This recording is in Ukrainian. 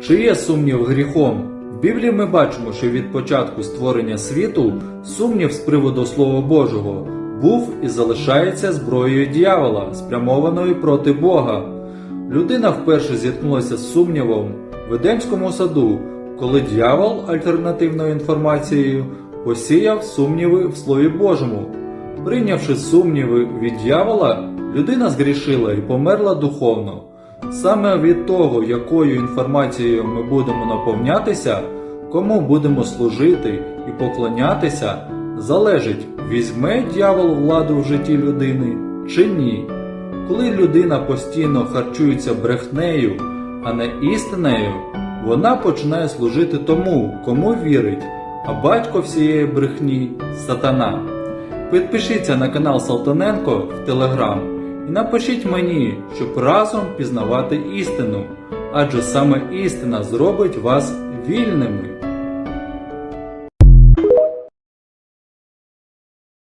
Чи є сумнів гріхом? В Біблії ми бачимо, що від початку створення світу сумнів з приводу Слова Божого був і залишається зброєю дьявола, спрямованою проти Бога. Людина вперше зіткнулася з сумнівом в Едемському саду, коли дьявол альтернативною інформацією посіяв сумніви в Слові Божому. Прийнявши сумніви від дьявола, людина згрішила і померла духовно. Саме від того, якою інформацією ми будемо наповнятися, кому будемо служити і поклонятися, залежить, візьме дьявол владу в житті людини чи ні. Коли людина постійно харчується брехнею, а не істинею, вона починає служити тому, кому вірить, а батько всієї брехні сатана. Підпишіться на канал Салтаненко в Телеграм напишіть мені, щоб разом пізнавати істину, адже саме істина зробить вас вільними.